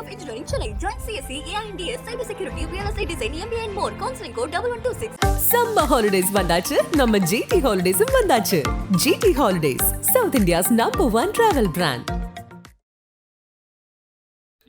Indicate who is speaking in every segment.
Speaker 1: of Engineering, Chennai. Join CSE, AINDS, Cybersecurity, Real Estate Design, MBA and more. Counseling code 1126.
Speaker 2: Summer holidays வந்தாச்சு நம்ம GT ஹாலிடேஸும் வந்தாச்சு GT holidays south India's number one travel brand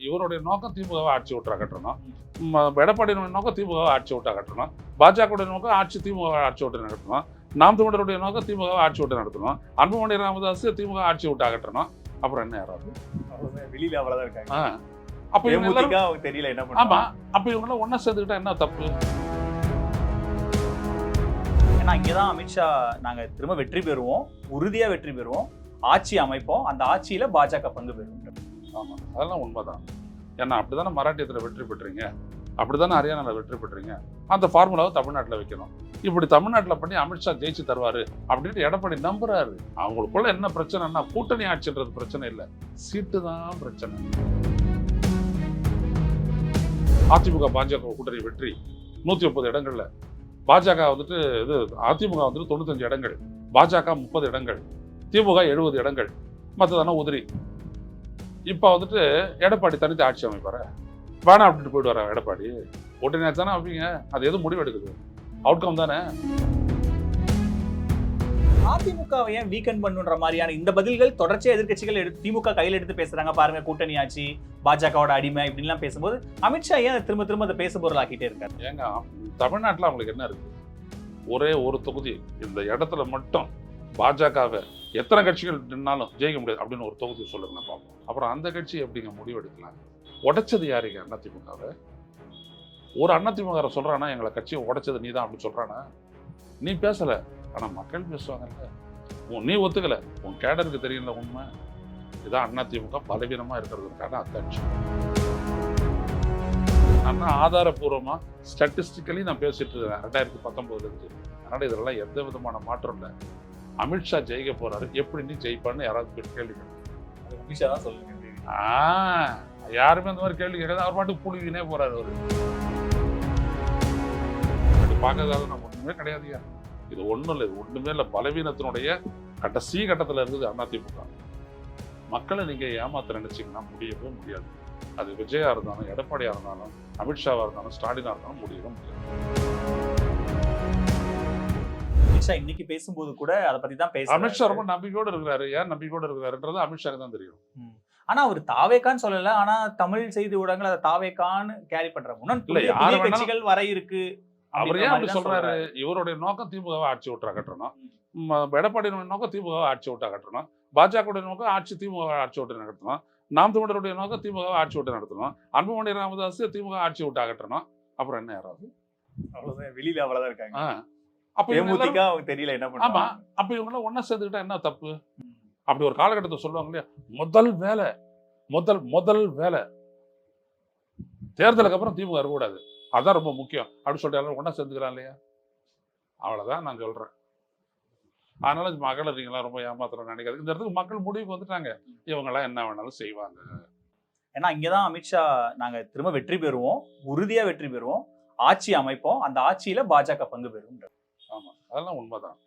Speaker 3: இவருடைய நோக்கம் திமுகவை ஆட்சி விட்டா கட்டணும் எடப்பாடியினுடைய நோக்கம் திமுகவை ஆட்சி விட்டா கட்டணும் பாஜகவுடைய நோக்கம் ஆட்சி திமுக ஆட்சி விட்டு நடத்தணும் நாம் தமிழருடைய நோக்கம் திமுக ஆட்சி விட்டு நடத்தணும் அன்புமணி ராமதாஸ் திமுக ஆட்சி விட்டா கட்டணும் அப்புறம் என்ன யாராவது.
Speaker 4: வெளியில அவ்வளவுதான் இருக்காங்க.
Speaker 3: அப்ப இவங்க
Speaker 4: தெரியல என்ன
Speaker 3: ஆமா. அப்ப இவங்க ஒன்னா சேர்ந்துக்கிட்டா என்ன தப்பு?
Speaker 4: ஏன்னா இங்கதான் அமித்ஷா நாங்க திரும்ப வெற்றி பெறுவோம். உறுதியா வெற்றி பெறுவோம். ஆட்சி அமைப்போம். அந்த ஆட்சியில பாஜக பங்கு பெறும்.
Speaker 3: ஆமா. அதெல்லாம் உண்மைதான். ஏன்னா அப்படிதானே மராட்டியத்தில் வெற்றி பெற்றீங்க? அப்படிதானே ஹரியானாவில் வெற்றி பெற்றீங்க? அந்த ஃபார்முலாவை தமிழ்நாட்டில் வைக்கணும். இப்படி தமிழ்நாட்டில் பண்ணி அமித்ஷா ஜெயிச்சு தருவாரு அப்படின்ட்டு எடப்பாடி நம்புறாரு. அவங்களுக்குள்ள என்ன பிரச்சனைன்னா கூட்டணி ஆட்சின்றது பிரச்சனை இல்லை. சீட்டு தான் பிரச்சனை. அதிமுக பாஜக கூட்டணி வெற்றி நூற்றி முப்பது இடங்களில். பாஜக வந்துட்டு இது அதிமுக வந்துட்டு தொண்ணூத்தஞ்சு இடங்கள். பாஜக முப்பது இடங்கள். திமுக எழுபது இடங்கள். மற்றதான உதிரி. இப்போ வந்துட்டு எடப்பாடி தனித்து ஆட்சி அமைப்பார்? வேணாம் அப்படின்ட்டு போயிட்டு வர எடப்பாடி? உடனே தானே அப்படிங்க. அது எதுவும் முடிவு எடுக்குது அவுட்கம் தானே?
Speaker 4: அதிமுகவை ஏன் வீக்கெண்ட் பண்ணுன்ற மாதிரியான இந்த பதில்கள் தொடர்ச்சியாக எதிர்க்கட்சிகள் எடுத்து திமுக கையில் எடுத்து பேசுறாங்க பாருங்க கூட்டணி ஆட்சி பாஜகவோட அடிமை இப்படின்லாம் பேசும்போது அமித்ஷா ஏன் அதை திரும்ப திரும்ப அதை பேச பொருளாக்கிட்டே இருக்காரு?
Speaker 3: ஏங்க தமிழ்நாட்டில் அவங்களுக்கு என்ன இருக்கு? ஒரே ஒரு தொகுதி இந்த இடத்துல மட்டும் பாஜகவை எத்தனை கட்சிகள் நின்னாலும் ஜெயிக்க முடியாது அப்படின்னு ஒரு தொகுதி சொல்லுங்க பார்ப்போம். அப்புறம் அந்த கட்சி எப்படிங்க முடிவெடுக்கலாம் உடைச்சது யாருங்க அதிமுகவை ஒரு அதிமுக சொல்கிறானா எங்களை கட்சியை உடைச்சது நீ தான் அப்படின்னு சொல்கிறானா நீ பேசலை. ஆனா மக்கள் பேசுவாங்கல்ல. உன் நீ ஒத்துக்கல. உன் கேடருக்கு தெரியல உண்மை. இதான் அதிமுக பலவீனமா இருக்கிறதுக்கான அத்தாட்சி நான் ஆதாரபூர்வமா ஸ்டாட்டிஸ்டிக்கலி நான் பேசிட்டு இருக்கேன். ரெண்டாயிரத்தி பத்தொன்பதுல இருந்து. அதனால இதெல்லாம் எந்த விதமான மாற்றம் இல்லை. அமித்ஷா ஜெயிக்க போறாரு. எப்படி நீ ஜெயிப்பான்னு யாராவது கேள்வி
Speaker 4: அமித்ஷா தான் சொல்லுங்க
Speaker 3: ஆ யாருமே அந்த மாதிரி கேள்வி கேட்காது. அவர் பாட்டுக்கு புழுவினே போறாரு அவரு. அப்படி பார்க்கறதால நம்ம ஒண்ணுமே கிடையாதுயா இது ஒண்ணும் இல்லை ஒண்ணுமே இல்லை. பலவீனத்தினுடைய கடைசி கட்டத்துல இருக்குது அதிமுக. மக்களை நீங்க ஏமாத்த நினைச்சீங்கன்னா முடியவே முடியாது. அது விஜயா இருந்தாலும் எடப்பாடியா இருந்தாலும் அமித்ஷாவா இருந்தாலும் ஸ்டாலினா இருந்தாலும் முடியவே முடியாது.
Speaker 4: அமித்ஷா இன்னைக்கு பேசும்போது கூட அதை பத்தி தான்
Speaker 3: அமித்ஷா ரொம்ப நம்பிக்கையோட இருக்கிறாரு. ஏன் நம்பிக்கையோட இருக்கிறாருன்றது அமித்ஷாக்கு தான் தெரியும்.
Speaker 4: ஆனா அவர் தாவேக்கான்னு சொல்லல. ஆனா தமிழ் செய்தி ஊடகங்கள் அதை தாவேக்கான்னு கேரி புதிய
Speaker 3: வேணாலும்
Speaker 4: கட்சிகள் வர இருக்கு.
Speaker 3: அவர் ஏன் அப்படி சொல்றாரு. இவருடைய நோக்கம் திமுகவை ஆட்சி விட்டா கட்டணும். எடப்பாடியினுடைய நோக்கம் திமுகவை ஆட்சி விட்டா கட்டணும். பாஜகவுடைய நோக்கம் ஆட்சி திமுக ஆட்சி விட்டு நடத்தணும். நாம் தமிழருடைய நோக்கம் திமுக ஆட்சி விட்டு நடத்தணும். அன்புமணி ராமதாஸ் திமுக ஆட்சி விட்டா கட்டணும். அப்புறம் என்ன யாராவது?
Speaker 4: அவ்வளவுதான். வெளியில அவ்வளவுதான் இருக்காங்க.
Speaker 3: அப்ப
Speaker 4: தெரியல என்ன
Speaker 3: ஆமா. அப்ப இவங்க ஒன்னா சேர்ந்துக்கிட்டா என்ன தப்பு? அப்படி ஒரு காலகட்டத்தை சொல்லுவாங்க இல்லையா? முதல் வேலை முதல் முதல் வேலை. தேர்தலுக்கு அப்புறம் திமுக இருக்கக்கூடாது. அதான் ரொம்ப முக்கியம். அப்படின்னு சொல்லிட்டு எல்லாரும் ஒன்றா சேர்ந்துக்கலாம் இல்லையா? அவ்வளோதான் நான் சொல்கிறேன் அதனால மக்களை நீங்களாம் ரொம்ப ஏமாத்துறோம் நினைக்காது இந்த இடத்துக்கு மக்கள் முடிவுக்கு வந்துட்டாங்க. இவங்கெல்லாம் என்ன வேணாலும் செய்வாங்க.
Speaker 4: ஏன்னா இங்கதான் அமித்ஷா நாங்க திரும்ப வெற்றி பெறுவோம். உறுதியா வெற்றி பெறுவோம். ஆட்சி அமைப்போம். அந்த ஆட்சியில பாஜக பங்கு பெறும்
Speaker 3: ஆமாம் அதெல்லாம் உண்மைதான்.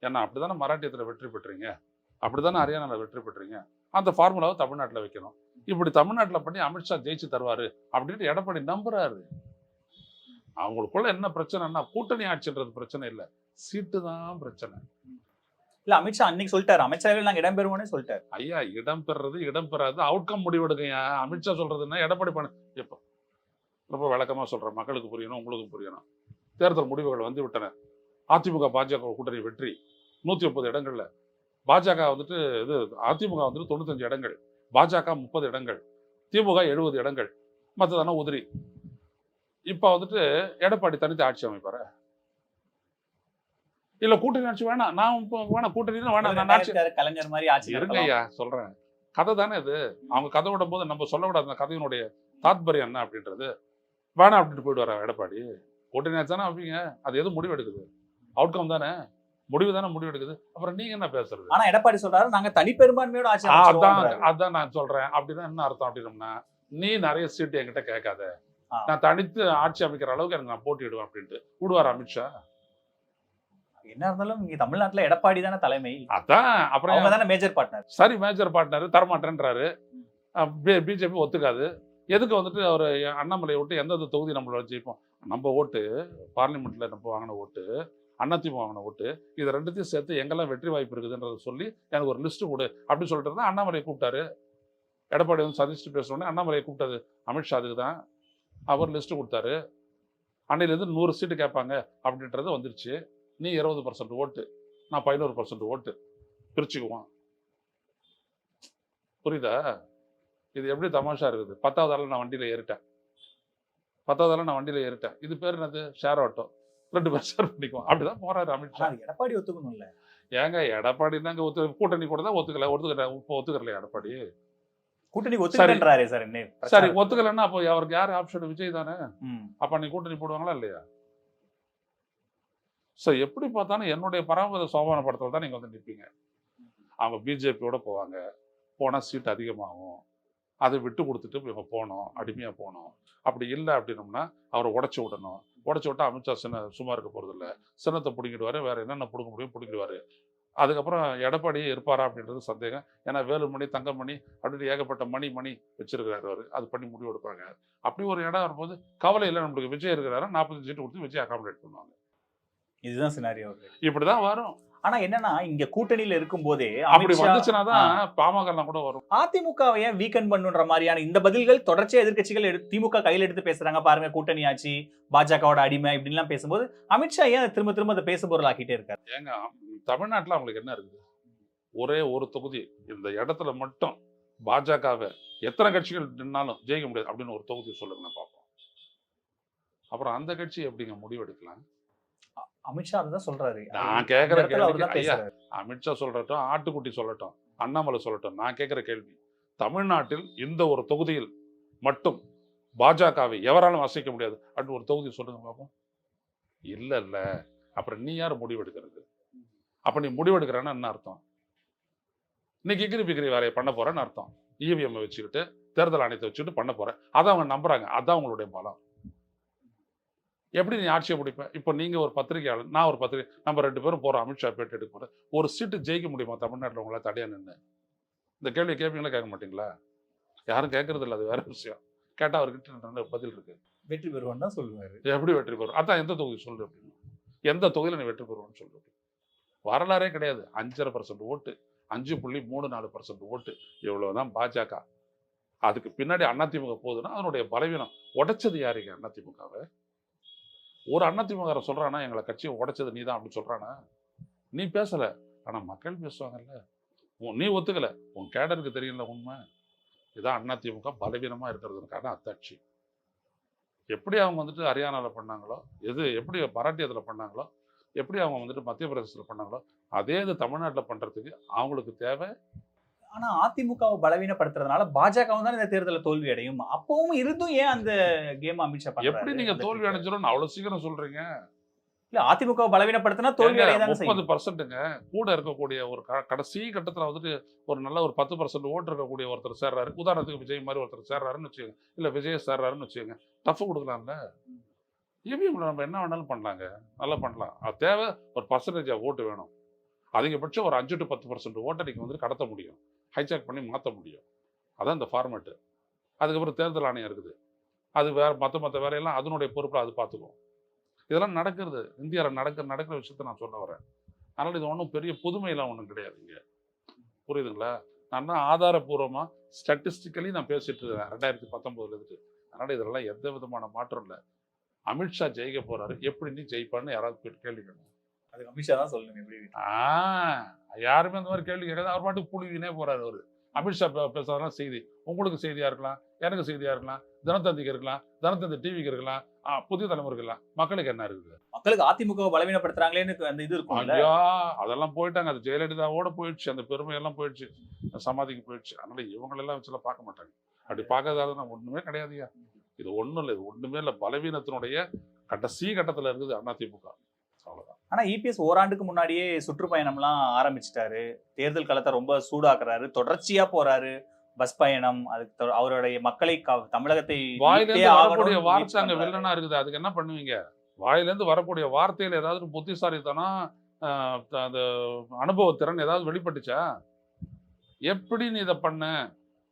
Speaker 3: ஏன்னா அப்படிதானே மராட்டியத்தில் வெற்றி பெற்றீங்க? அப்படிதானே ஹரியானாவில் வெற்றி பெற்றீங்க? அந்த ஃபார்முலாவை தமிழ்நாட்டில் வைக்கணும். இப்படி தமிழ்நாட்டில் பண்ணி அமித்ஷா ஜெயிச்சு தருவாரு அப்படின்ட்டு எடப்பாடி நம்புறாரு. அவங்களுக்குள்ள என்ன பிரச்சனைன்னா கூட்டணி ஆட்சின்றது பிரச்சனை இல்லை. சீட்டு தான் பிரச்சனை.
Speaker 4: இல்ல அமித்ஷா அன்னைக்கு சொல்லிட்டாரு. அமைச்சரவையில் நாங்க இடம் பெறுவோம்னு சொல்லிட்டாரு.
Speaker 3: ஐயா இடம் பெறது இடம் பெறாது. அவுட்கம் முடிவெடுங்க அமித்ஷா சொல்றதுன்னா எடப்பாடி பண்ண எப்போ? ரொம்ப விளக்கமா சொல்றேன். மக்களுக்கு புரியணும் உங்களுக்கும் புரியணும். தேர்தல் முடிவுகள் வந்து விட்டன. அதிமுக பாஜக கூட்டணி வெற்றி. நூத்தி முப்பது இடங்கள்ல. பாஜக வந்துட்டு இது அதிமுக வந்துட்டு தொண்ணூத்தஞ்சு இடங்கள். பாஜக முப்பது இடங்கள். திமுக எழுபது இடங்கள். மற்றதான உதிரி. இப்போ வந்துட்டு எடப்பாடி தனித்து ஆட்சி அமைப்பாரு? இல்ல கூட்டணி ஆட்சி வேணாம் நான் இப்போ வேணாம் கூட்டணி வேணாம் நான் ஆட்சி
Speaker 4: கலைஞர் மாதிரி ஆட்சி
Speaker 3: இருங்க
Speaker 4: நடத்தலாம்.
Speaker 3: ஐயா சொல்றேன். கதை தானே இது. அவங்க கதை விடும் போது நம்ம சொல்ல விடாத அந்த கதையினுடைய தாத்பரியம் என்ன அப்படின்றது. வேணாம் அப்படின்ட்டு போயிட்டு வர எடப்பாடி. கூட்டணி ஆச்சு தானே வைப்பீங்க அது எதுவும் முடிவு எடுக்குது அவுட்கம் தானே. முடிவு தானே முடிவு எடுக்குது அப்புறம் நீங்க என்ன பேசுறது?
Speaker 4: ஆனா எடப்பாடி சொல்றாரு நாங்க தனிப்பெரும்பான்மையோட ஆட்சி
Speaker 3: அதான். அதான் நான் சொல்றேன். அப்படின்னா என்ன அர்த்தம் அப்படின்னம்னா நீ நிறைய சீட்டு என்கிட்ட கேட்காத. நான் தனித்து ஆட்சி அமைக்கிற அளவுக்கு எனக்கு நான் போட்டியிடுவேன் அப்படின்ட்டு. விடுவார் அமித்ஷா?
Speaker 4: என்ன இருந்தாலும் இங்க தமிழ்நாட்டுல எடப்பாடி தானே தலைமை.
Speaker 3: அதான் அப்புறம்
Speaker 4: அவங்க தானே மேஜர் பார்ட்னர்
Speaker 3: சரி மேஜர் பார்ட்னர் தரமாட்டேன்றாரு. பிஜேபி ஒத்துக்காது. எதுக்கு வந்துட்டு அவர் அண்ணாமலையை விட்டு எந்தெந்த தொகுதி நம்மளோட ஜெயிப்போம்? நம்ம ஓட்டு பார்லிமெண்ட்ல நம்ம வாங்கின ஓட்டு அதிமுக வாங்கின ஓட்டு இது ரெண்டுத்தையும் சேர்த்து எங்கெல்லாம் வெற்றி வாய்ப்பு இருக்குதுன்றத சொல்லி எனக்கு ஒரு லிஸ்ட் கொடு அப்படின்னு சொல்லிட்டு இருந்தா அண்ணாமலையை கூப்பிட்டாரு. எடப்பாடி வந்து சந்திச்சுட்டு பேசுனோடனே அண்ணாமலையை கூப்பிட்டது அமித்ஷா அதுக்கு தான் அவர் லிஸ்ட் கொடுத்தாரு. அன்னையிலேருந்து நூறு சீட்டு கேட்பாங்க அப்படின்றது வந்துருச்சு. நீ இருபது பர்சன்ட் ஓட்டு. நான் பதினோரு பர்சன்ட் ஓட்டு. பிரிச்சுக்குவோம். புரியுதா? இது எப்படி தமாஷா இருக்குது? பத்தாவது ஆள் நான் வண்டியில் ஏறிட்டேன். பத்தாவது ஆள் நான் வண்டியில் ஏறிட்டேன். இது பேர் என்னது? Share auto. ரெண்டு பேர் ஷேர் பண்ணிக்குவோம். அப்படிதான் போறாரு அமித்ஷா
Speaker 4: எடப்பாடி ஒத்துக்கணும்ல.
Speaker 3: ஏங்க எடப்பாடி தாங்க ஒத்து கூட்டணி கூட தான் ஒத்துக்கல ஒத்துக்கல இப்போ ஒத்துக்கல எடப்பாடி.
Speaker 4: கூட்டணி சார். என்ன.
Speaker 3: சரி
Speaker 4: பிரச்சாரம்.
Speaker 3: ஒத்துக்கலைன்னா அப்போ அவருக்கு யார் ஆப்ஷன்? விஜய் தானே. அப்ப நீ கூட்டணி போடுவாங்களா இல்லையா? ஸோ எப்படி பார்த்தாலும் என்னுடைய பராமரி சோபானப்படுத்தல தான் நீங்க வந்து நிற்பீங்க அவங்க பிஜேபியோட போவாங்க. போனால் சீட் அதிகமாகும். அதை விட்டு கொடுத்துட்டு இவங்க போனோம் அடிமையாக போனோம். அப்படி இல்லை அப்படின்னோம்னா அவரை உடச்சி விடணும். உடச்சி விட்டா அமித்ஷா சின்ன சும்மா இருக்க போகிறதில்ல சின்னத்தை பிடிங்கிடுவாரு வேற என்னென்ன பிடுங்க முடியும் பிடிங்கிடுவாரு. அதுக்கப்புறம் எடப்பாடியே இருப்பாரா அப்படின்றது சந்தேகம். ஏன்னா வேலுமணி தங்கமணி அப்படின்னு ஏகப்பட்ட மணி மணி வச்சிருக்கிறாரு அவர். அது பண்ணி முடிவு எடுப்பாங்க அப்படி ஒரு இடம் வரும்போது கவலை இல்லை நம்மளுக்கு விஜய் இருக்கிறாரு? நாற்பது சீட்டு கொடுத்து விஜய் அகாமடேட் பண்ணுவாங்க.
Speaker 4: இதுதான் சினாரியோ
Speaker 3: இப்படிதான் வரும்.
Speaker 4: ஆனா என்னன்னா இங்க கூட்டணியில இருக்கும் போதே
Speaker 3: அப்படி வந்துச்சுன்னா தான் பாமகலாம் கூட வரும்.
Speaker 4: அதிமுகவை ஏன் வீக்கெண்ட் பண்ணுன்ற மாதிரியான இந்த பதில்கள் தொடர்ச்சியா எதிர்க்கட்சிகள் எடு- திமுக கையில் எடுத்து பேசுறாங்க பாருங்க கூட்டணி ஆச்சு பாஜகவோட அடிமை இப்படின்லாம் பேசும்போது அமித்ஷா ஏன் திரும்ப திரும்ப அதை பேச பொருளாக்கிட்டே இருக்காரு?
Speaker 3: ஏங்க தமிழ்நாட்டில் அவங்களுக்கு என்ன இருக்குது? ஒரே ஒரு தொகுதி இந்த இடத்துல மட்டும் பாஜகவை எத்தனை கட்சிகள் நின்னாலும் ஜெயிக்க முடியாது அப்படின்னு ஒரு தொகுதி சொல்லுங்க பார்ப்போம். அப்புறம் அந்த கட்சி எப்படிங்க முடிவெடுக்கலாம்?
Speaker 4: அமித்ஷா அதை சொல்றாரு.
Speaker 3: நான் கேட்குற கேள்வி
Speaker 4: தான்
Speaker 3: அமித்ஷா சொல்லட்டும் ஆட்டுக்குட்டி சொல்லட்டும் அண்ணாமலை சொல்லட்டும் நான் கேட்குற கேள்வி தமிழ்நாட்டில் இந்த ஒரு தொகுதியில் மட்டும் பாஜகவை எவராலும் அசைக்க முடியாது. அப்படின்னு ஒரு தொகுதி சொல்லுங்க பார்ப்போம் இல்ல இல்ல. அப்புறம் நீ யார் முடிவெடுக்கிறது? அப்ப நீ முடிவெடுக்கிறேன்னா என்ன அர்த்தம்? இன்னைக்கு எகிரி பிகிரி வேலையை பண்ண போறேன்னு அர்த்தம். இவிஎம் வச்சுக்கிட்டு தேர்தல் ஆணையத்தை வச்சுக்கிட்டு பண்ண போறேன். அதான் அவங்க நம்புறாங்க. அதான் அவங்களுடைய பலம். எப்படி நீ ஆட்சியை பிடிப்ப இப்போ நீங்க ஒரு பத்திரிகையாளர் நான் ஒரு பத்திரிகை நம்ம ரெண்டு பேரும் போறோம் அமித்ஷா பேட்டி எடுக்க போறோம் ஒரு சீட்டு ஜெயிக்க முடியுமா தமிழ்நாட்டில்? உங்களால் தடையா நின்று இந்த கேள்வி கேட்பீங்களா கேட்க மாட்டீங்களா? யாரும் கேட்கறது இல்லை அது வேற விஷயம். கேட்டா அவர்கிட்ட பதில் இருக்கு.
Speaker 4: வெற்றி பெறுவான்னு தான் சொல்லுவாரு.
Speaker 3: எப்படி வெற்றி பெறும் அதான் எந்த தொகுதி சொல்லு அப்படின்னு. எந்த தொகுதியில் நீ வெற்றி பெறுவான்னு சொல்லு வரலாறே கிடையாது. அஞ்சரை பர்சன்ட் ஓட்டு அஞ்சு புள்ளி மூணு நாலு பர்சன்ட் ஓட்டு. இவ்வளவுதான் பாஜக. அதுக்கு பின்னாடி அதிமுக போகுதுன்னா அதனுடைய பலவீனம் உடைச்சது யாருங்க அதிமுகவை ஒரு அதிமுக சொல்கிறானா எங்களை கட்சியை உடைச்சது நீ தான் அப்படின்னு சொல்கிறானா நீ பேசலை. ஆனால் மக்கள் பேசுவாங்கல்ல. உன் நீ ஒத்துக்கலை. உன் கேடருக்கு தெரியல உண்மை. இதான் அதிமுக பலவீனமாக இருக்கிறதுக்கான அத்தாட்சி. எப்படி அவங்க வந்துட்டு ஹரியானாவில் பண்ணாங்களோ எது எப்படி மராட்டியத்தில் பண்ணாங்களோ எப்படி அவங்க வந்துட்டு மத்திய பிரதேசத்தில் பண்ணாங்களோ அதே இது தமிழ்நாட்டில் பண்ணுறதுக்கு அவங்களுக்கு தேவை
Speaker 4: ஆனா அதிமுகவை பலவீனப்படுத்துறதுனால பாஜகவும் தான் இந்த தேர்தலில் தோல்வி அடையும். அப்பவும் இருந்தும் ஏன் அந்த கேம் அமித்ஷா?
Speaker 3: எப்படி நீங்க தோல்வி? அடைஞ்சிடும் அவ்வளவு சீக்கிரம் சொல்றீங்க?
Speaker 4: இல்ல அதிமுகவை பலவீனப்படுத்தினா தோல்வி
Speaker 3: முப்பது பர்சன்ட்டுங்க கூட இருக்கக்கூடிய ஒரு கடைசி கட்டத்துல வந்துட்டு ஒரு நல்ல ஒரு பத்து பர்சன்ட் ஓட்டு இருக்கக்கூடிய ஒருத்தர் சேர்றாரு. உதாரணத்துக்கு விஜய் மாதிரி ஒருத்தர் சேர்றாருன்னு வச்சுக்கோங்க. இல்ல விஜய் சேர்றாருன்னு வச்சுக்கோங்க. டஃப் கொடுக்கலாம்ல? இவிஎம்ல நம்ம என்ன வேணாலும் பண்ணலாங்க. நல்லா பண்ணலாம். அது தேவை ஒரு பர்சன்டேஜ் ஓட்டு வேணும். அதிகபட்சம் ஒரு அஞ்சு டு பத்து பர்சன்ட் ஓட்டை நீங்க வந்துட்டு கடத்த முடியும். ஹைஜாக் பண்ணி மாற்ற முடியும். அதான் இந்த ஃபார்மேட்டு அதுக்கப்புறம் தேர்தல் ஆணையம் இருக்குது. அது வேற மற்ற மற்ற வேலையெல்லாம் அதனுடைய பொறுப்பில் அது பார்த்துக்கும் இதெல்லாம் நடக்கிறது. இந்தியாவில் நடக்கிற நடக்கிற விஷயத்த நான் சொல்ல வரேன். அதனால் இது ஒன்றும் பெரிய புதுமையெல்லாம் ஒன்றும் கிடையாதுங்க புரியுதுங்களா? நான் தான் ஆதாரபூர்வமாக ஸ்டாட்டிஸ்டிக்கலி நான் பேசிட்டு இருக்கேன். ரெண்டாயிரத்தி பத்தொம்போதுலேருந்து அதனால் இதெல்லாம் எந்த விதமான மாற்றம் இல்லை. அமித்ஷா ஜெயிக்க போகிறாரு எப்படி நீ ஜெயிப்பான்னு யாராவது கேள்வி கேட்கணும்
Speaker 4: அது அமித்ஷா தான் சொல்லணும் எப்படி
Speaker 3: ஆ யாருமே அந்த மாதிரி கேள்வி கேட்காது. அவர் பாட்டுக்கு புழுவினே போறாரு அவரு. அமித்ஷா பே- பேசுறதெல்லாம் செய்தி. உங்களுக்கு செய்தியா இருக்கலாம் எனக்கு செய்தியா இருக்கலாம் தினத்தந்திக்கு இருக்கலாம் தினத்தந்தி டிவிக்கு இருக்கலாம் புதிய தலைமுறைக்கு இருக்கலாம். மக்களுக்கு என்ன இருக்குது?
Speaker 4: மக்களுக்கு அதிமுகவை பலவீனப்படுத்துறாங்களேன்னு அந்த இது இருக்கும்ல.
Speaker 3: ஐயா அதெல்லாம் போயிட்டாங்க. அது ஜெயலலிதாவோட போயிடுச்சு. அந்த பெருமையெல்லாம் போயிடுச்சு. சமாதிக்கு போயிடுச்சு. அதனால இவங்களெல்லாம் வச்சுலாம் பார்க்க மாட்டாங்க. அப்படி பார்க்கறதால ஒண்ணுமே கிடையாதுயா இது ஒண்ணும் இல்லை. இது ஒண்ணுமே இல்லை. பலவீனத்தினுடைய கடைசி கட்டத்துல இருக்குது அதிமுக. அவ்வளவுதான்.
Speaker 4: ஆனா இபிஎஸ் ஓராண்டுக்கு முன்னாடியே சுற்றுப்பயணம்லாம் ஆரம்பிச்சிட்டாரு. தேர்தல் களத்தை ரொம்ப சூடாக்குறாரு. தொடர்ச்சியா போறாரு பஸ் பயணம். அதுக்கு அவருடைய மக்களை தமிழகத்தை
Speaker 3: வாயிலேருந்து வார்த்தை அங்க. வில்லனா இருக்குது. அதுக்கு என்ன பண்ணுவீங்க? வாயிலேருந்து வரக்கூடிய வார்த்தையில ஏதாவது புத்திசாலித்தனம் அந்த அனுபவத்திறன் ஏதாவது வெளிப்பட்டுச்சா? எப்படி நீ இதை பண்ண?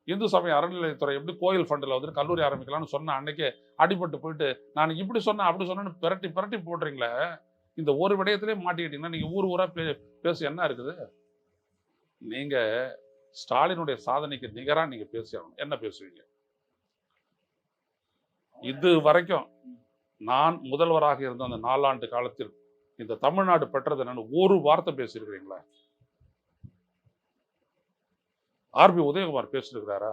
Speaker 3: இந்து சமய அறநிலையத்துறை எப்படி கோயில் ஃபண்டில் வந்து கல்லூரி ஆரம்பிக்கலாம்னு சொன்ன அன்னைக்கே அடிபட்டு போயிட்டு நான் இப்படி சொன்னேன் அப்படி சொன்னேன்னு பிரட்டி பிரட்டி போடுறீங்களே? இந்த ஒரு விடயத்திலே மாட்டிக்கிட்டீங்கன்னா நீங்க ஊர் ஊரா பே பேசி என்ன இருக்குது? நீங்க ஸ்டாலினுடைய சாதனைக்கு நிகரா நீங்க பேசி ஆகணும். என்ன பேசுவீங்க? இது வரைக்கும் நான் முதல்வராக இருந்த அந்த நாலாண்டு காலத்தில் இந்த தமிழ்நாடு பெற்றது என்னன்னு ஒரு வார்த்தை பேசியிருக்கிறீங்களா? ஆர்பி உதயகுமார் பேசியிருக்கிறாரா?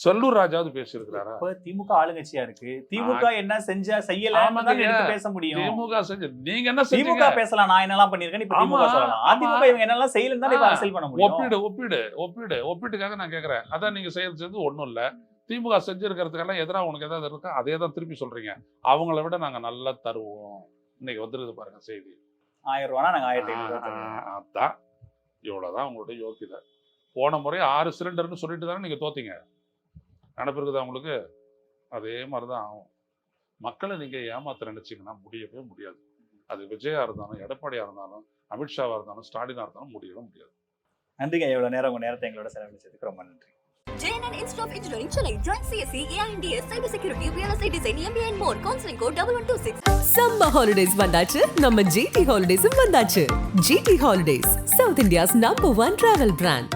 Speaker 3: செல்லூர் ராஜாவது பேசியிருக்கிறாரா?
Speaker 4: இப்ப திமுக ஆளுங்கட்சியா இருக்கு. திமுக என்ன செஞ்சா செய்யல பேச முடியும்.
Speaker 3: திமுக செஞ்சு நீங்க என்ன
Speaker 4: திமுக பேசலாம் நான் என்னெல்லாம் பண்ணிருக்கேன் இப்ப திமுக சொல்லலாம். அதிமுக. இவங்க என்னெல்லாம் செய்யலன்னு தான் அரசியல் பண்ண முடியும்.
Speaker 3: ஒப்பீடு ஒப்பீடு ஒப்பீடு ஒப்பீட்டுக்காக நான் கேட்கறேன் அதான் நீங்க செயல் செஞ்சது ஒண்ணும் இல்ல. திமுக செஞ்சிருக்கிறதுக்கெல்லாம் எதிராக உனக்கு ஏதாவது இருக்கா? அதே தான் திருப்பி சொல்றீங்க. அவங்கள விட நாங்க நல்லா தருவோம். இன்னைக்கு வந்துருது பாருங்க செய்தி.
Speaker 4: ஆயிரம் ரூபானா நாங்க ஆயிரத்தி
Speaker 3: அதான். இவ்வளவுதான் உங்களுடைய யோக்கியதை. போன முறை ஆறு சிலிண்டர்னு சொல்லிட்டு தானே நீங்க தோத்தீங்க? நினப்பு இருக்குதா உங்களுக்கு? அதே மாதிரி தான் ஆகும். மக்களை நீங்க ஏமாத்த நினைச்சீங்கன்னா முடியவே முடியாது. அது விஜயா இருந்தாலும் எடப்பாடியா இருந்தாலும் அமித்ஷாவா இருந்தாலும் ஸ்டாலினா இருந்தாலும் முடியவே முடியாது.
Speaker 4: நன்றிங்க. இவ்வளவு நேரம் உங்க நேரத்தை எங்களோட செலவழிச்சதுக்கு ரொம்ப நன்றி.
Speaker 1: JNN Institute of Engineering, Chennai. Join CSE, AINDS, Cybersecurity, Real Estate Design, MBA and more. Counseling code 1126.
Speaker 2: Summer holidays வந்தாச்சு. நம்ம ஜிடி ஹாலிடேஸும் வந்தாச்சு. GT holidays south India's number one travel brand